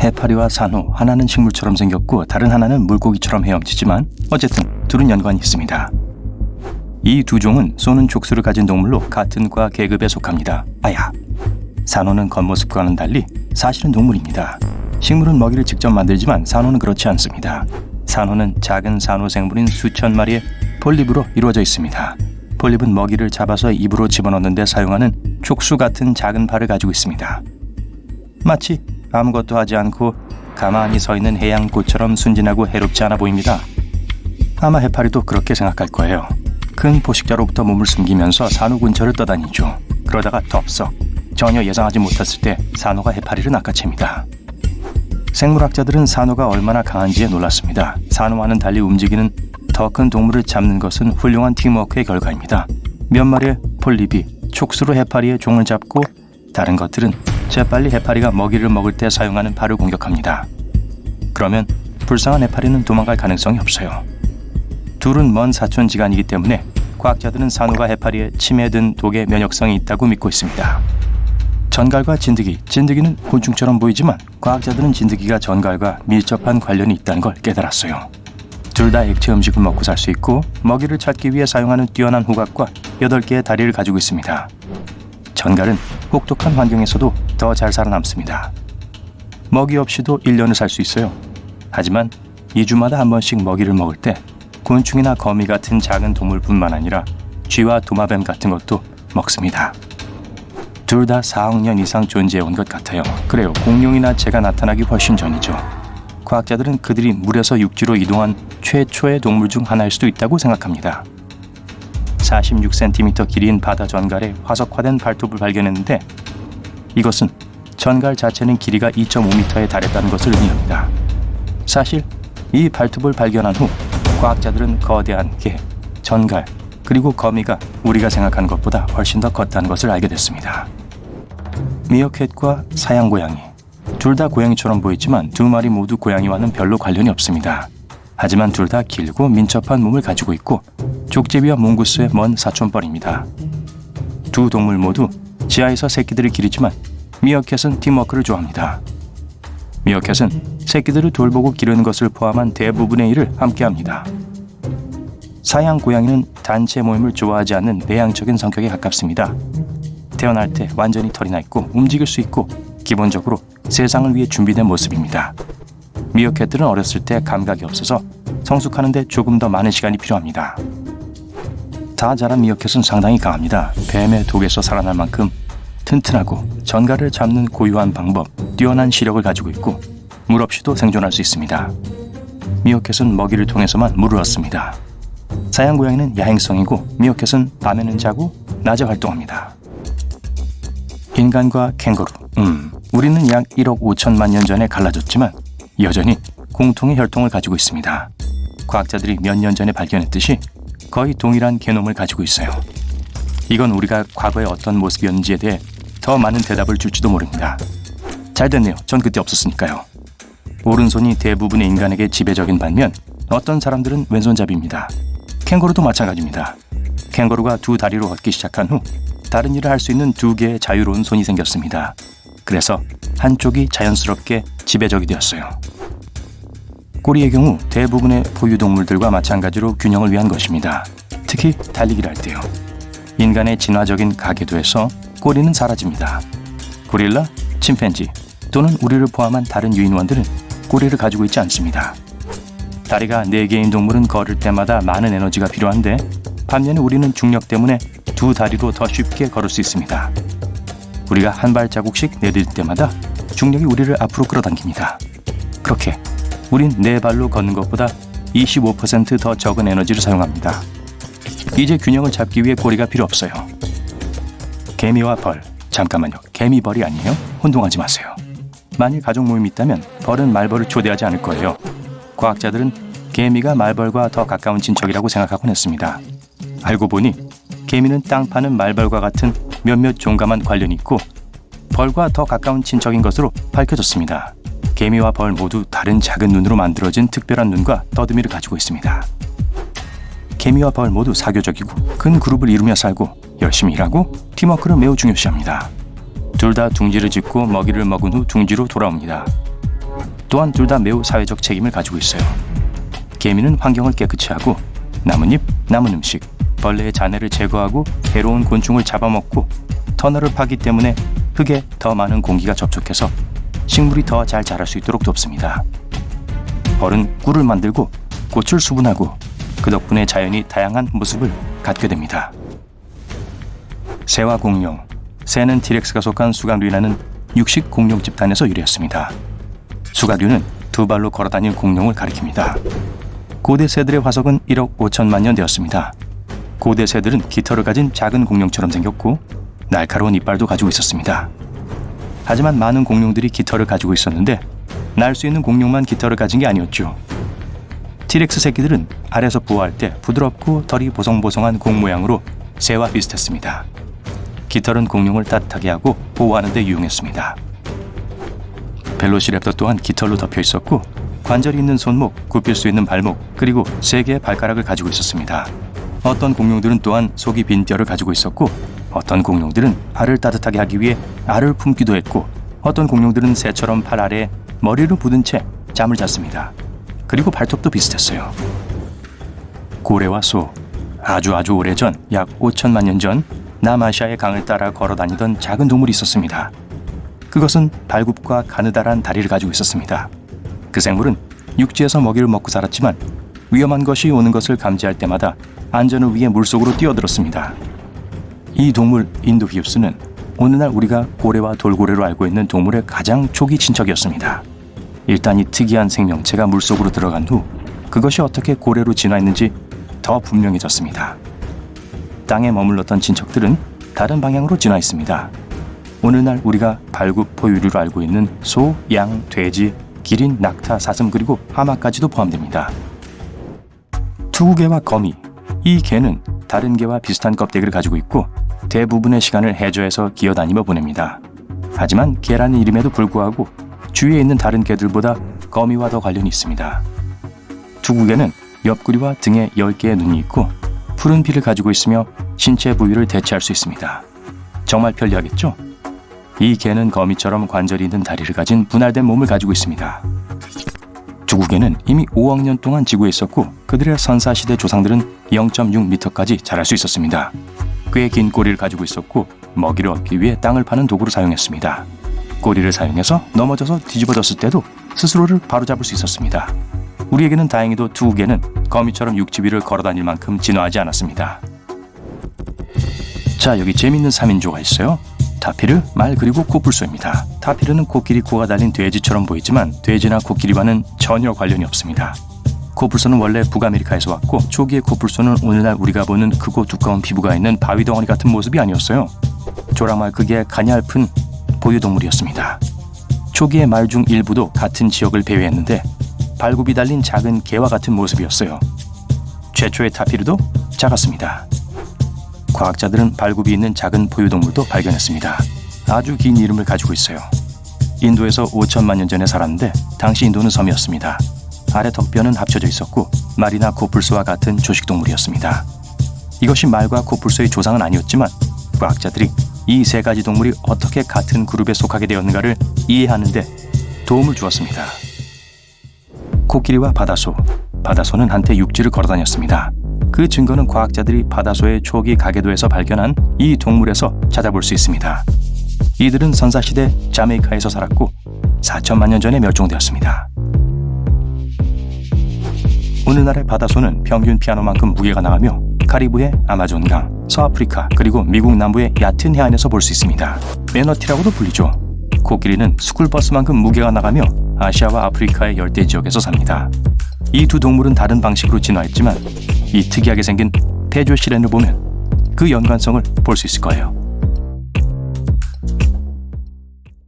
해파리와 산호 하나는 식물처럼 생겼고 다른 하나는 물고기처럼 헤엄치지만 어쨌든 둘은 연관이 있습니다. 이 두 종은 쏘는 촉수를 가진 동물로 같은 과 계급에 속합니다. 아야. 산호는 겉모습과는 달리 사실은 동물입니다. 식물은 먹이를 직접 만들지만 산호는 그렇지 않습니다. 산호는 작은 산호 생물인 수천 마리의 폴립으로 이루어져 있습니다. 폴립은 먹이를 잡아서 입으로 집어넣는 데 사용하는 촉수 같은 작은 발을 가지고 있습니다. 마치 아무것도 하지 않고 가만히 서 있는 해양꽃처럼 순진하고 해롭지 않아 보입니다. 아마 해파리도 그렇게 생각할 거예요. 큰 포식자로부터 몸을 숨기면서 산호 근처를 떠다니죠. 그러다가 덥석 전혀 예상하지 못했을 때 산호가 해파리를 낚아챕니다. 생물학자들은 산호가 얼마나 강한지에 놀랐습니다. 산호와는 달리 움직이는 더 큰 동물을 잡는 것은 훌륭한 팀워크의 결과입니다. 몇 마리의 폴립이 촉수로 해파리의 종을 잡고 다른 것들은 재빨리 해파리가 먹이를 먹을 때 사용하는 발을 공격합니다. 그러면 불쌍한 해파리는 도망갈 가능성이 없어요. 둘은 먼 사촌지간이기 때문에 과학자들은 산호가 해파리에 침해든 독의 면역성이 있다고 믿고 있습니다. 전갈과 진드기, 진드기는 곤충처럼 보이지만 과학자들은 진드기가 전갈과 밀접한 관련이 있다는 걸 깨달았어요. 둘 다 액체 음식을 먹고 살 수 있고 먹이를 찾기 위해 사용하는 뛰어난 후각과 8개의 다리를 가지고 있습니다. 전갈은 혹독한 환경에서도 더 잘 살아남습니다. 먹이 없이도 1년을 살 수 있어요. 하지만 2주마다 한 번씩 먹이를 먹을 때 곤충이나 거미 같은 작은 동물뿐만 아니라 쥐와 도마뱀 같은 것도 먹습니다. 둘 다 4억 년 이상 존재해 온 것 같아요. 그래요. 공룡이나 새가 나타나기 훨씬 전이죠. 과학자들은 그들이 물에서 육지로 이동한 최초의 동물 중 하나일 수도 있다고 생각합니다. 46cm 길이인 바다 전갈의 화석화된 발톱을 발견했는데 이것은 전갈 자체는 길이가 2.5m에 달했다는 것을 의미합니다. 사실 이 발톱을 발견한 후 과학자들은 거대한 개, 전갈, 그리고 거미가 우리가 생각하는 것보다 훨씬 더 컸다는 것을 알게 됐습니다. 미어캣과 사양고양이 둘 다 고양이처럼 보이지만 두 마리 모두 고양이와는 별로 관련이 없습니다. 하지만 둘 다 길고 민첩한 몸을 가지고 있고 족제비와 몽구스의 먼 사촌뻘입니다. 두 동물 모두 지하에서 새끼들을 기르지만 미어캣은 팀워크를 좋아합니다. 미어캣은 새끼들을 돌보고 기르는 것을 포함한 대부분의 일을 함께합니다. 사양 고양이는 단체 모임을 좋아하지 않는 내향적인 성격에 가깝습니다. 태어날 때 완전히 털이 나 있고 움직일 수 있고 기본적으로 세상을 위해 준비된 모습입니다. 미어캣들은 어렸을 때 감각이 없어서 성숙하는데 조금 더 많은 시간이 필요합니다. 다 자란 미어캣은 상당히 강합니다. 뱀의 독에서 살아날 만큼 튼튼하고 전갈을 잡는 고유한 방법, 뛰어난 시력을 가지고 있고 물 없이도 생존할 수 있습니다. 미어캣은 먹이를 통해서만 물을 얻습니다. 사양 고양이는 야행성이고 미어캣은 밤에는 자고 낮에 활동합니다. 인간과 캥거루. 음, 우리는 약 1억 5천만 년 전에 갈라졌지만 여전히 공통의 혈통을 가지고 있습니다. 과학자들이 몇 년 전에 발견했듯이 거의 동일한 게놈을 가지고 있어요. 이건 우리가 과거에 어떤 모습이었는지에 대해 더 많은 대답을 줄지도 모릅니다. 잘 됐네요. 전 그때 없었으니까요. 오른손이 대부분의 인간에게 지배적인 반면 어떤 사람들은 왼손잡이입니다. 캥거루도 마찬가지입니다. 캥거루가 두 다리로 걷기 시작한 후 다른 일을 할 수 있는 두 개의 자유로운 손이 생겼습니다. 그래서 한쪽이 자연스럽게 지배적이 되었어요. 꼬리의 경우 대부분의 포유동물들과 마찬가지로 균형을 위한 것입니다. 특히 달리기를 할 때요. 인간의 진화적인 가계도에서 꼬리는 사라집니다. 고릴라, 침팬지 또는 우리를 포함한 다른 유인원들은 꼬리를 가지고 있지 않습니다. 다리가 4개인 동물은 걸을 때마다 많은 에너지가 필요한데 반면에 우리는 중력 때문에 두 다리로 더 쉽게 걸을 수 있습니다. 우리가 한 발자국씩 내딜 때마다 중력이 우리를 앞으로 끌어당깁니다. 그렇게 우린 네 발로 걷는 것보다 25%더 적은 에너지를 사용합니다. 이제 균형을 잡기 위해 꼬리가 필요 없어요. 개미와 벌, 잠깐만요. 개미 벌이 아니에요? 혼동하지 마세요. 만일 가족 모임이 있다면 벌은 말벌을 초대하지 않을 거예요. 과학자들은 개미가 말벌과 더 가까운 친척이라고 생각하곤 했습니다. 알고 보니 개미는 땅 파는 말벌과 같은 몇몇 종과만 관련이 있고 벌과 더 가까운 친척인 것으로 밝혀졌습니다. 개미와 벌 모두 다른 작은 눈으로 만들어진 특별한 눈과 더듬이를 가지고 있습니다. 개미와 벌 모두 사교적이고 큰 그룹을 이루며 살고 열심히 일하고 팀워크를 매우 중요시합니다. 둘 다 둥지를 짓고 먹이를 먹은 후 둥지로 돌아옵니다. 또한 둘 다 매우 사회적 책임을 가지고 있어요. 개미는 환경을 깨끗이 하고 나뭇잎, 남은 음식, 벌레의 잔해를 제거하고 해로운 곤충을 잡아먹고 터널을 파기 때문에 흙에 더 많은 공기가 접촉해서 식물이 더 잘 자랄 수 있도록 돕습니다. 벌은 꿀을 만들고 꽃을 수분하고 그 덕분에 자연이 다양한 모습을 갖게 됩니다. 새와 공룡, 새는 티렉스가 속한 수각류라는 육식 공룡 집단에서 유래했습니다. 수각류는 두 발로 걸어다닐 공룡을 가리킵니다. 고대 새들의 화석은 1억 5천만 년 되었습니다. 고대 새들은 깃털을 가진 작은 공룡처럼 생겼고 날카로운 이빨도 가지고 있었습니다. 하지만 많은 공룡들이 깃털을 가지고 있었는데 날 수 있는 공룡만 깃털을 가진 게 아니었죠. 티렉스 새끼들은 알에서 부화할 때 부드럽고 털이 보송보송한 공 모양으로 새와 비슷했습니다. 깃털은 공룡을 따뜻하게 하고 보호하는 데 유용했습니다. 벨로시랩터 또한 깃털로 덮여 있었고 관절이 있는 손목, 굽힐 수 있는 발목, 그리고 세 개의 발가락을 가지고 있었습니다. 어떤 공룡들은 또한 속이 빈 뼈를 가지고 있었고 어떤 공룡들은 알을 따뜻하게 하기 위해 알을 품기도 했고 어떤 공룡들은 새처럼 팔 아래에 머리를 부든 채 잠을 잤습니다. 그리고 발톱도 비슷했어요. 고래와 소 아주 아주 오래전 약 5천만 년 전 남아시아의 강을 따라 걸어 다니던 작은 동물이 있었습니다. 그것은 발굽과 가느다란 다리를 가지고 있었습니다. 그 생물은 육지에서 먹이를 먹고 살았지만 위험한 것이 오는 것을 감지할 때마다 안전을 위해 물속으로 뛰어들었습니다. 이 동물 인도히우스는 오늘날 우리가 고래와 돌고래로 알고 있는 동물의 가장 초기 친척이었습니다. 일단 이 특이한 생명체가 물속으로 들어간 후 그것이 어떻게 고래로 진화했는지 더 분명해졌습니다. 땅에 머물렀던 친척들은 다른 방향으로 진화했습니다. 오늘날 우리가 발굽 포유류로 알고 있는 소, 양, 돼지, 기린, 낙타, 사슴 그리고 하마까지도 포함됩니다. 투구개와 거미 이 개는 다른 개와 비슷한 껍데기를 가지고 있고 대부분의 시간을 해저에서 기어다니며 보냅니다. 하지만 개라는 이름에도 불구하고 주위에 있는 다른 개들보다 거미와 더 관련이 있습니다. 투구개는 옆구리와 등에 10개의 눈이 있고 푸른 피를 가지고 있으며 신체 부위를 대체할 수 있습니다. 정말 편리하겠죠? 이 개는 거미처럼 관절이 있는 다리를 가진 분할된 몸을 가지고 있습니다. 두구개는 이미 5억 년 동안 지구에 있었고 그들의 선사시대 조상들은 0.6m까지 자랄 수 있었습니다. 꽤 긴 꼬리를 가지고 있었고 먹이를 얻기 위해 땅을 파는 도구로 사용했습니다. 꼬리를 사용해서 넘어져서 뒤집어졌을 때도 스스로를 바로잡을 수 있었습니다. 우리에게는 다행히도 두 개는 거미처럼 육지 위를 걸어다닐 만큼 진화하지 않았습니다. 자, 여기 재밌는 3인조가 있어요. 타피르, 말 그리고 코뿔소입니다. 타피르는 코끼리 코가 달린 돼지처럼 보이지만 돼지나 코끼리와는 전혀 관련이 없습니다. 코뿔소는 원래 북아메리카에서 왔고 초기의 코뿔소는 오늘날 우리가 보는 크고 두꺼운 피부가 있는 바위 덩어리 같은 모습이 아니었어요. 조랑말 극의 가냘픈 보유동물이었습니다. 초기의 말 중 일부도 같은 지역을 배회했는데 발굽이 달린 작은 개와 같은 모습이었어요. 최초의 타피르도 작았습니다. 과학자들은 발굽이 있는 작은 포유동물도 발견했습니다. 아주 긴 이름을 가지고 있어요. 인도에서 5천만 년 전에 살았는데 당시 인도는 섬이었습니다. 아래 덕뼈는 합쳐져 있었고 말이나 코뿔소와 같은 조식동물이었습니다. 이것이 말과 코뿔소의 조상은 아니었지만 과학자들이 이 세 가지 동물이 어떻게 같은 그룹에 속하게 되었는가를 이해하는 데 도움을 주었습니다. 코끼리와 바다소. 바다소는 한때 육지를 걸어다녔습니다. 그 증거는 과학자들이 바다소의 초기 가계도에서 발견한 이 동물에서 찾아볼 수 있습니다. 이들은 선사시대 자메이카에서 살았고 4천만 년 전에 멸종되었습니다. 오늘날의 바다소는 평균 피아노만큼 무게가 나가며 카리브해 아마존강, 서아프리카 그리고 미국 남부의 얕은 해안에서 볼 수 있습니다. 매너티라고도 불리죠. 코끼리는 스쿨버스만큼 무게가 나가며 아시아와 아프리카의 열대 지역에서 삽니다. 이 두 동물은 다른 방식으로 진화했지만 이 특이하게 생긴 폐조 실현을 보면 그 연관성을 볼 수 있을 거예요.